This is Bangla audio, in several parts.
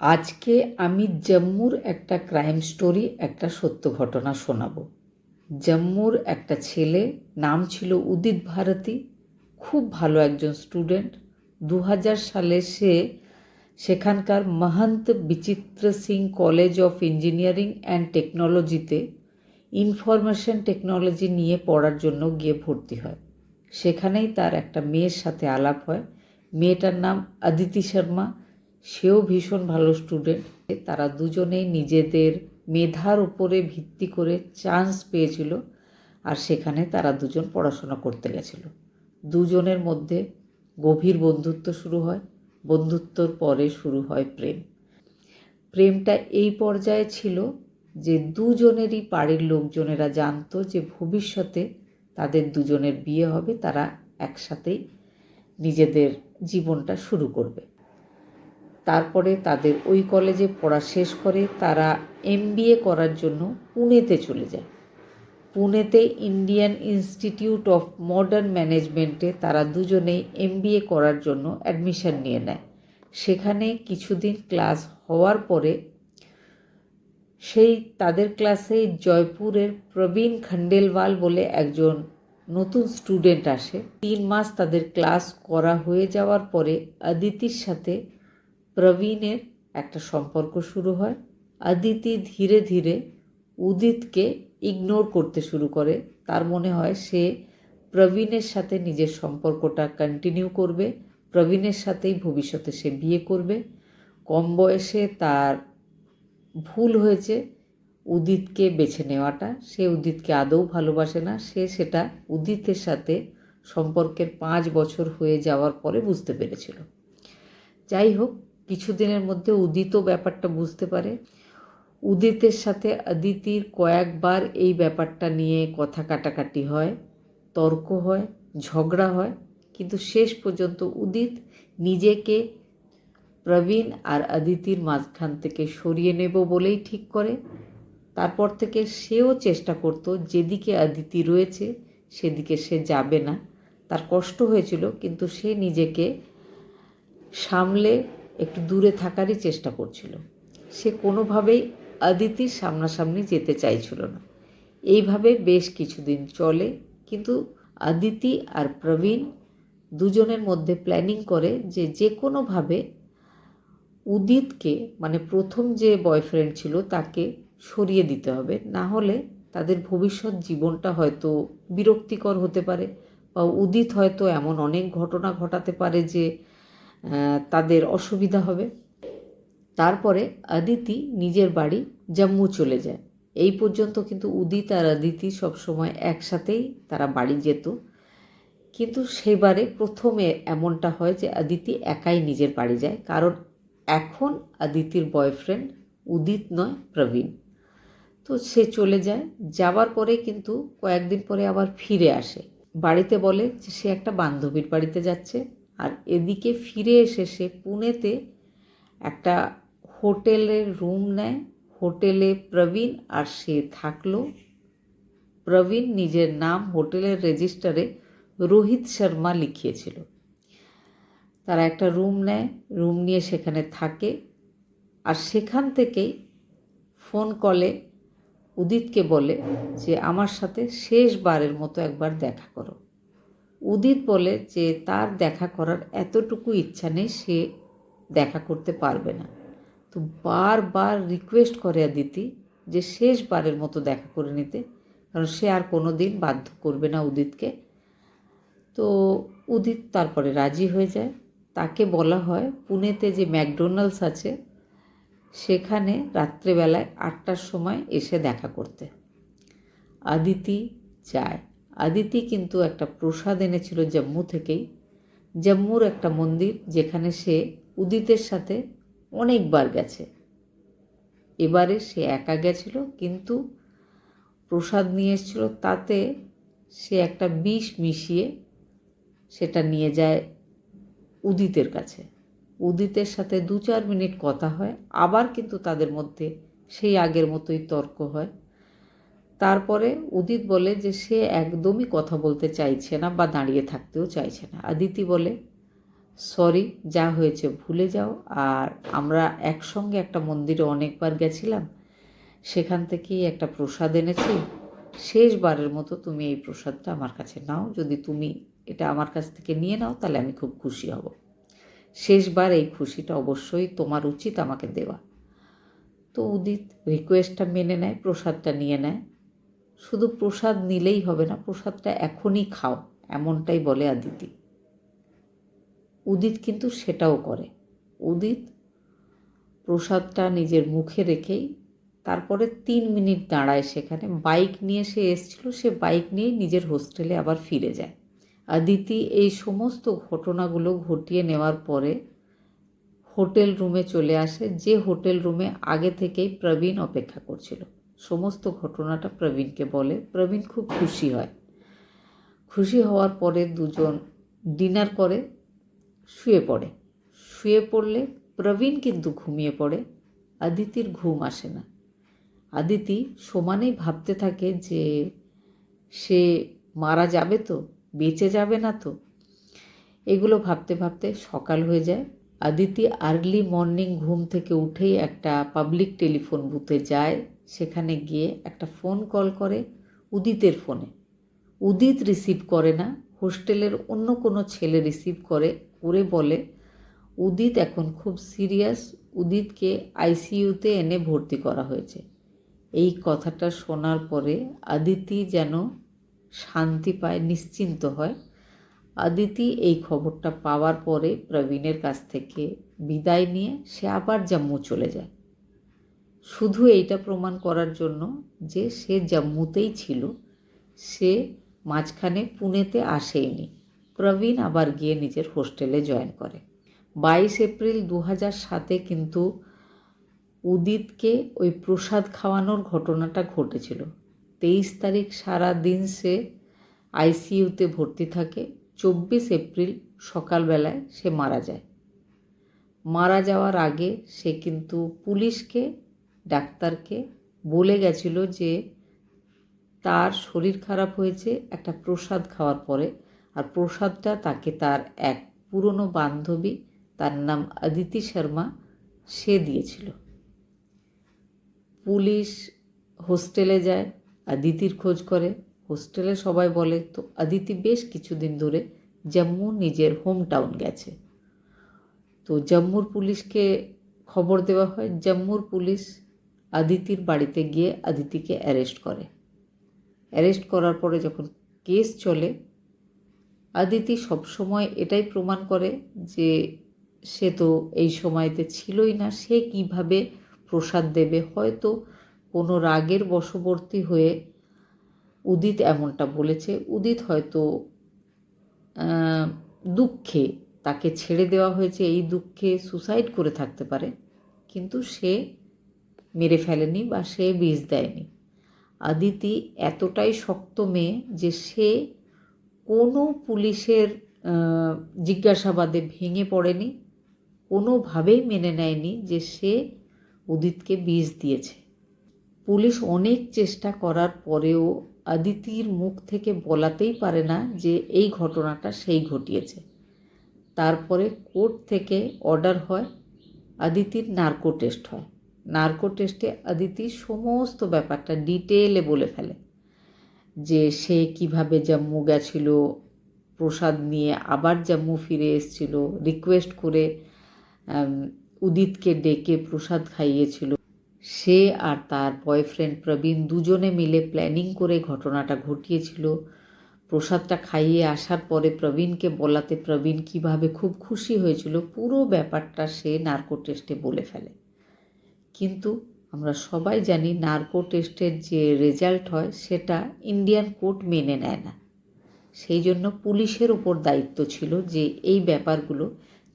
আজকে আমি জম্মুর একটা ক্রাইম স্টোরি একটা সত্য ঘটনা শোনাবো। জম্মুর একটা ছেলে, নাম ছিল উদিত ভারতী, খুব ভালো একজন স্টুডেন্ট দু হাজার সালে সে সেখানকার Mahanta Bichitra Singh college of engineering and টেকনোলজিতে ইনফরমেশন টেকনোলজি নিয়ে পড়ার জন্য গিয়ে ভর্তি হয়। সেখানেই তার একটা মেয়ের সাথে আলাপ হয়। মেয়েটার নাম অদিতি শর্মা। সেও ভীষণ ভালো স্টুডেন্ট তারা দুজনেই নিজেদের মেধার উপরে ভিত্তি করে চান্স পেয়েছিল আর সেখানে তারা দুজন পড়াশোনা করতে গেছিল। দুজনের মধ্যে গভীর বন্ধুত্ব শুরু হয়, বন্ধুত্বর পরে শুরু হয় প্রেম। প্রেমটা এই পর্যায়ে ছিল যে দুজনেরই বাড়ির লোকজনেরা জানতো যে ভবিষ্যতে তাদের দুজনের বিয়ে হবে, তারা একসাথেই নিজেদের জীবনটা শুরু করবে। তারপরে তাদের ওই কলেজে পড়া শেষ করে তারা এমবিএ করার জন্য পুনেতে চলে যায়। পুনেতে ইন্ডিয়ান ইনস্টিটিউট অফ মডার্ন ম্যানেজমেন্টে তারা দুজনেই এমবিএ করার জন্য অ্যাডমিশন নিয়ে নেয়। সেখানে কিছুদিন ক্লাস হওয়ার পরে সেই তাদের ক্লাসে জয়পুরের প্রবীণ খন্ডেলওয়াল বলে একজন নতুন স্টুডেন্ট আসে। তিন মাস তাদের ক্লাস করা হয়ে যাওয়ার পরে অদিতির সাথে প্রবীণের একটা সম্পর্ক শুরু হয়। আদিতি ধীরে ধীরে উদিতকে ইগনোর করতে শুরু করে। তার মনে হয় সে প্রবীণের সাথে নিজের সম্পর্কটা কন্টিনিউ করবে। প্রবীণের সাথেই ভবিষ্যতে সে বিয়ে করবে। কম বয়সে তার ভুল হয়েছে। উদিতকে বেছে নেওয়াটা। সে উদিতকে আদৌ ভালোবাসে না। সে সেটা উদিতের সাথে সম্পর্কের পাঁচ বছর হয়ে যাওয়ার পরে বুঝতে পেরেছিল। যাই হোক কিছুদিনের মধ্যে উদিতও ব্যাপারটা বুঝতে পারে। উদিতের সাথে আদিতির কয়েকবার এই ব্যাপারটা নিয়ে কথা কাটাকাটি হয়, তর্ক হয়, ঝগড়া হয়। কিন্তু শেষ পর্যন্ত উদিত নিজেকে প্রবীণ আর আদিতির মাঝখান থেকে সরিয়ে নেব বলেই ঠিক করে। তারপর থেকে সেও চেষ্টা করত, যেদিকে আদিতি রয়েছে সেদিকে সে যাবে না। তার কষ্ট হয়েছিল, কিন্তু সে নিজেকে সামলে একটু দূরে থাকারই চেষ্টা করছিল। সে কোনোভাবেই আদিতির সামনাসামনি যেতে চাইছিল না। এইভাবে বেশ কিছুদিন চলে, কিন্তু আদিতি আর প্রবীণ দুজনের মধ্যে প্ল্যানিং করে যে যে কোনোভাবে উদিতকে মানে প্রথম যে বয়ফ্রেন্ড ছিল তাকে সরিয়ে দিতে হবে। না হলে তাদের ভবিষ্যৎ জীবনটা হয়তো বিরক্তিকর হতে পারে বা উদিত হয়তো এমন অনেক ঘটনা ঘটাতে পারে যে তাদের অসুবিধা হবে। তারপরে আদিতি নিজের বাড়ি জম্মু চলে যায়। এই পর্যন্ত কিন্তু উদিত আর আদিতি সবসময় একসাথেই তারা বাড়ি যেত। কিন্তু সেবারে প্রথমে এমনটা হয় যে অদিতি একাই নিজের বাড়ি যায়। কারণ এখন আদিতির বয়ফ্রেন্ড উদিত নয়, প্রবীণ। তো সে চলে যায়। যাওয়ার পরে কিন্তু কয়েকদিন পরে আবার ফিরে আসে। বাড়িতে বলে যে সে একটা বান্ধবীর বাড়িতে যাচ্ছে। আর এদিকে ফিরে এসে সে পুনেতে একটা হোটেলের রুম নেয়। হোটেলে প্রবীণ আর সে থাকল। প্রবীণ নিজের নাম হোটেলের রেজিস্টারে রোহিত শর্মা লিখিয়েছিল। তারা একটা রুম নেয়। রুম নিয়ে সেখানে থাকে। আর সেখান থেকেই ফোন কলে, উদিতকে বলে যে, আমার সাথে শেষবারের মতো একবার দেখা করো। উদিত বলে যে তার দেখা করার এতটুকু ইচ্ছা নেই, সে দেখা করতে পারবে না। তো বারবার রিকোয়েস্ট করে আদিতি যে শেষবারের মতো দেখা করে নিতে, কারণ সে আর কোনো দিন বাধ্য করবে না উদিতকে। তো উদিত তারপরে রাজি হয়ে যায়। তাকে বলা হয় পুনেতে যে ম্যাকডোনাল্ডস আছে, সেখানে রাত্রেবেলায় আটটার সময় এসে দেখা করতে। আদিতি যায়। আদিতি কিন্তু একটা প্রসাদ এনেছিল জম্মু থেকেই। জম্মুর একটা মন্দির যেখানে সে উদিতের সাথে অনেকবার গেছে। এবারে সে একা গেছিল, কিন্তু প্রসাদ নিয়ে এসেছিল, তাতে সে একটা বিষ মিশিয়ে সেটা নিয়ে যায় উদিতের কাছে। উদিতের সাথে দু চার মিনিট কথা হয়, আবার কিন্তু তাদের মধ্যে সেই আগের মতোই তর্ক হয়। তারপরে উদিত বলে যে সে একদমই কথা বলতে চাইছে না বা দাঁড়িয়ে থাকতেও চাইছে না। আদিতি বলে, সরি, যা হয়েছে ভুলে যাও। আর আমরা একসঙ্গে একটা মন্দিরে অনেকবার গেছিলাম, সেখান থেকেই একটা প্রসাদ এনেছি। শেষবারের মতো তুমি এই প্রসাদটা আমার কাছে নাও। যদি তুমি এটা আমার কাছ থেকে নিয়ে নাও, তাহলে আমি খুব খুশি হব। শেষবার এই খুশিটা অবশ্যই তোমার উচিত আমাকে দেওয়া। তো উদিত রিকোয়েস্টটা মেনে নেয়, প্রসাদটা নিয়ে নেয়। শুধু প্রসাদ নিলেই হবে না, প্রসাদটা এখনই খাও, এমনটাই বলে আদিতি। উদিত কিন্তু সেটাও করে। উদিত প্রসাদটা নিজের মুখে রেখেই তারপরে তিন মিনিট দাঁড়ায় সেখানে। বাইক নিয়ে সে এসছিল, সে বাইক নিয়ে নিজের হোস্টেলে আবার ফিরে যায়। আদিতি এই সমস্ত ঘটনাগুলো ঘটিয়ে নেওয়ার পরে হোটেল রুমে চলে আসে, যে হোটেল রুমে আগে থেকেই প্রবীণ অপেক্ষা করছিল। সমস্ত ঘটনাটা প্রবীণকে বলে। প্রবীণ খুব খুশি হয়। খুশি হওয়ার পরে দুজন ডিনার করে, শুয়ে পড়ে। শুয়ে পড়লে প্রবীণ কিন্তু ঘুমিয়ে পড়ে। আদিতির ঘুম আসে না। আদিতি সমানেই ভাবতে থাকে যে সে মারা যাবে তো, বেঁচে যাবে না তো। এগুলো ভাবতে ভাবতে সকাল হয়ে যায়। আদিতি আর্লি মর্নিং ঘুম থেকে উঠেই একটা পাবলিক টেলিফোন বুথে যায়। সেখানে গিয়ে একটা ফোন কল করে, উদিতের ফোনে। উদিত রিসিভ করে না, হোস্টেলের অন্য কোনো ছেলে রিসিভ করে করে বলে, উদিত এখন খুব সিরিয়াস উদিতকে আইসিইউতে এনে ভর্তি করা হয়েছে। এই কথাটা শোনার পরে আদিতি যেন শান্তি পায়, নিশ্চিন্ত হয়। আদিতি এই খবরটা পাওয়ার পরে প্রবীণের কাছ থেকে বিদায় নিয়ে সে আবার জম্মু চলে যায়। শুধু এইটা প্রমাণ করার জন্য যে সে জম্মুতেই ছিল, সে মাঝখানে পুনেতে আসেইনি। প্রবীণ আবার গিয়ে নিজের হোস্টেলে জয়েন করে। বাইশ এপ্রিল দু হাজার সাতে কিন্তু উদিতকে ওই প্রসাদ খাওয়ানোর ঘটনাটা ঘটেছিল। তেইশ তারিখ সারা দিন সে আইসিইউতে ভর্তি থাকে। চব্বিশ এপ্রিল সকালবেলায় সে মারা যায়। মারা যাওয়ার আগে সে কিন্তু পুলিশকে ডাক্তারকে বলে গেছিল যে তার শরীর খারাপ হয়েছে, একটা প্রসাদ খাওয়ার পরে। আর প্রসাদটা তাকে তার এক পুরনো বান্ধবী, তার নাম অদিতি শর্মা, সে দিয়েছিল। পুলিশ হোস্টেলে যায়, আদিতির খোঁজ করে। হোস্টেলে সবাই বলে, তো আদিতি বেশ কিছুদিন ধরে জম্মু নিজের হোম টাউন গেছে। তো জম্মুর পুলিশকে খবর দেওয়া হয়, জম্মুর পুলিশ আদিতির বাড়িতে গিয়ে আদিতিকে অ্যারেস্ট করে। অ্যারেস্ট করার পরে যখন কেস চলে, আদিতি সবসময় এটাই প্রমাণ করে যে সে তো এই সময়তে ছিলই না, সে কীভাবে প্রসাদ দেবে। হয়তো কোনো রাগের বশবর্তী হয়ে উদিত এমনটা বলেছে। উদিত হয়তো দুঃখে তাকে ছেড়ে দেওয়া হয়েছে। এই দুঃখে সুসাইড করে থাকতে পারে। কিন্তু সে মেরে ফেলেনি বা সে বিষ দেয়নি। আদিতি এতটাই শক্ত মেয়ে যে সে কোনো পুলিশের জিজ্ঞাসাবাদে ভেঙে পড়েনি, কোনোভাবেই মেনে নেয়নি যে সে উদিতকে বিষ দিয়েছে। পুলিশ অনেক চেষ্টা করার পরেও আদিতির মুখ থেকে বলাতেই পারে না যে এই ঘটনাটা সেই ঘটিয়েছে। তারপরে কোর্ট থেকে অর্ডার হয়, আদিতির নার্কো টেস্ট হয়। নার্কো টেস্টে আদিতি সমস্ত ব্যাপারটা ডিটেলে বলে ফেলে যে সে কীভাবে জম্মু গেছিল প্রসাদ নিয়ে আবার জম্মু ফিরে এসেছিল রিকোয়েস্ট করে উদিতকে ডেকে প্রসাদ খাইয়েছিল। সে আর তার বয়ফ্রেন্ড প্রবীণ দুজনে মিলে প্ল্যানিং করে ঘটনাটা ঘটিয়েছিল। প্রসাদটা খাইয়ে আসার পরে প্রবীণকে বলাতে প্রবীণ কীভাবে খুব খুশি হয়েছিল, পুরো ব্যাপারটা সে নার্কো টেস্টে বলে ফেলে। কিন্তু আমরা সবাই জানি নার্কো টেস্টের যে রেজাল্ট হয়, সেটা ইন্ডিয়ান কোর্ট মেনে নেয় না। সেই জন্য পুলিশের ওপর দায়িত্ব ছিল যে এই ব্যাপারগুলো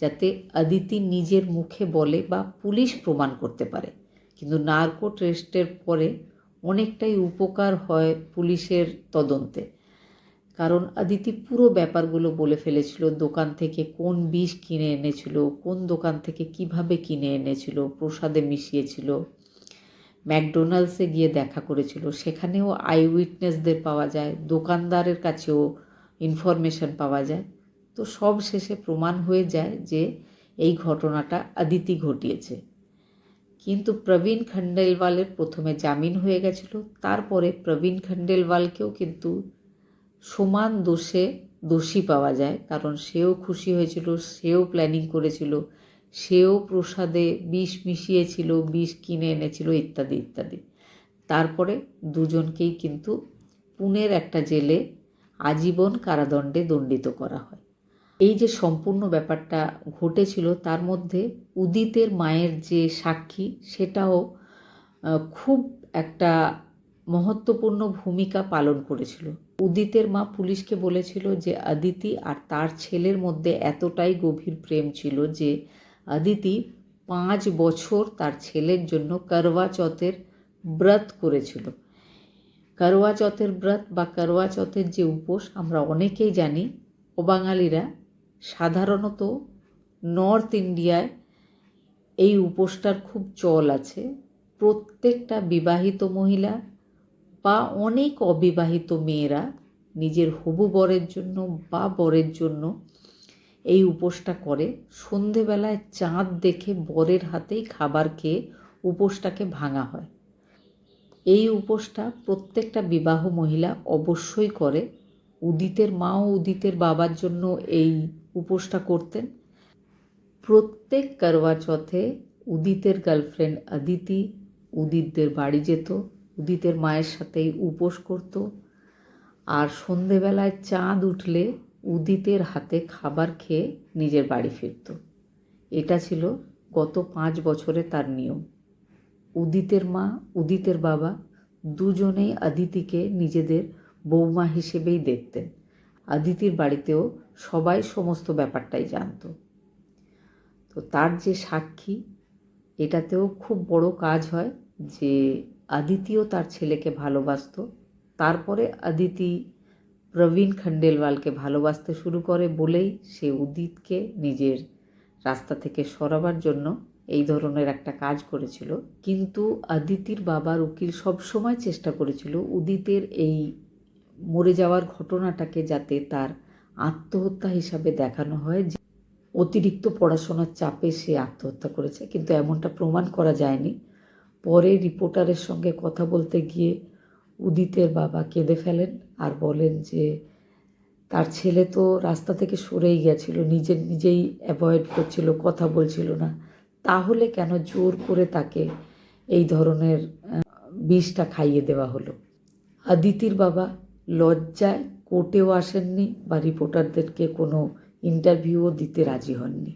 যাতে আদিতি নিজের মুখে বলে বা পুলিশ প্রমাণ করতে পারে। কিন্তু নার্কো টেস্টের পরে অনেকটাই উপকার হয় পুলিশের তদন্তে। কারণ আদিতি পুরো ব্যাপারগুলো বলে ফেলেছিল, দোকান থেকে কোন বিষ কিনে এনেছিল, কোন দোকান থেকে কীভাবে কিনে এনেছিল, প্রসাদে মিশিয়েছিল। ম্যাকডোনাল্ডসে গিয়ে দেখা করেছিল, সেখানেও আই উইটনেসদের পাওয়া যায়, দোকানদারের কাছেও ইনফরমেশন পাওয়া যায়। তো সব শেষে প্রমাণ হয়ে যায় যে এই ঘটনাটা আদিতি ঘটিয়েছে। কিন্তু প্রবীণ খণ্ডেলওয়ালের প্রথমে জামিন হয়ে গেছিল, তারপরে প্রবীণ খণ্ডেলওয়ালকেও কিন্তু সমান দোষে দোষী পাওয়া যায়। কারণ সেও খুশি হয়েছিল, সেও প্ল্যানিং করেছিল, সেও প্রসাদে বিষ মিশিয়েছিল, বিষ কিনে এনেছিল ইত্যাদি ইত্যাদি। তারপরে দুজনকেই কিন্তু পুনের একটা জেলে আজীবন কারাদণ্ডে দণ্ডিত করা হয়। এই যে সম্পূর্ণ ব্যাপারটা ঘটেছিল, তার মধ্যে উদিতের মায়ের যে সাক্ষী, সেটাও খুব একটা মহত্বপূর্ণ ভূমিকা পালন করেছিল। উদিতের মা পুলিশকে বলেছিল যে আদিতি আর তার ছেলের মধ্যে এতটাই গভীর প্রেম ছিল যে আদিতি পাঁচ বছর তার ছেলের জন্য করওয়া চৌথের ব্রত করেছিল। করওয়া চৌথের ব্রত বা করওয়া চৌথের যে উপোস আমরা অনেকেই জানি, অবাঙালিরা সাধারণত নর্থ ইন্ডিয়ায় এই উপোসটার খুব চল আছে। প্রত্যেকটা বিবাহিত মহিলা বা অনেক অবিবাহিত মেয়েরা নিজের হবু বরের জন্য বা বরের জন্য এই উপোসটা করে। সন্ধেবেলায় চাঁদ দেখে বরের হাতেই খাবার খেয়ে উপোসটাকে ভাঙা হয়। এই উপোসটা প্রত্যেকটা বিবাহ মহিলা অবশ্যই করে। উদিতের মা ও উদিতের বাবার জন্য এই উপোসটা করতেন। প্রত্যেক করওয়া চৌথে উদিতের গার্লফ্রেন্ড আদিতি উদিতদের বাড়ি যেত। উদিতের মায়ের সাথেই উপোস করত। আর সন্ধেবেলায় চাঁদ উঠলে উদিতের হাতে খাবার খেয়ে নিজের বাড়ি ফিরত। এটা ছিল গত পাঁচ বছরে তার নিয়ম। উদিতের মা, উদিতের বাবা দুজনেই আদিতিকে নিজেদের বৌমা হিসেবেই দেখতেন। আদিতির বাড়িতেও সবাই সমস্ত ব্যাপারটাই জানতো। তো তার যে সাক্ষী, এটাতেও খুব বড় কাজ হয় যে আদিতিও তার ছেলেকে ভালোবাসতো। তারপরে আদিতি প্রবীণ খণ্ডেলওয়ালকে ভালোবাসতে শুরু করে বলেই সে উদিতকে নিজের রাস্তা থেকে সরাবার জন্য এই ধরনের একটা কাজ করেছিল। কিন্তু আদিতির বাবার উকিল সবসময় চেষ্টা করেছিল উদিতের এই মরে যাওয়ার ঘটনাটাকে যাতে তার আত্মহত্যা হিসাবে দেখানো হয়। যে অতিরিক্ত পড়াশোনার চাপে সে আত্মহত্যা করেছে, কিন্তু এমনটা প্রমাণ করা যায়নি। পরে রিপোর্টারের সঙ্গে কথা বলতে গিয়ে উদিতের বাবা কেঁদে ফেলেন আর বলেন যে, তার ছেলে তো রাস্তা থেকে সরেই গেছিল নিজের নিজেই অ্যাভয়েড করছিল, কথা বলছিল না। তাহলে কেন জোর করে তাকে এই ধরনের বিষটা খাইয়ে দেওয়া হলো? আদিতির বাবা লজ্জায় কোর্টেও আসেননি বা রিপোর্টারদেরকে কোনো ইন্টারভিউও দিতে রাজি হননি।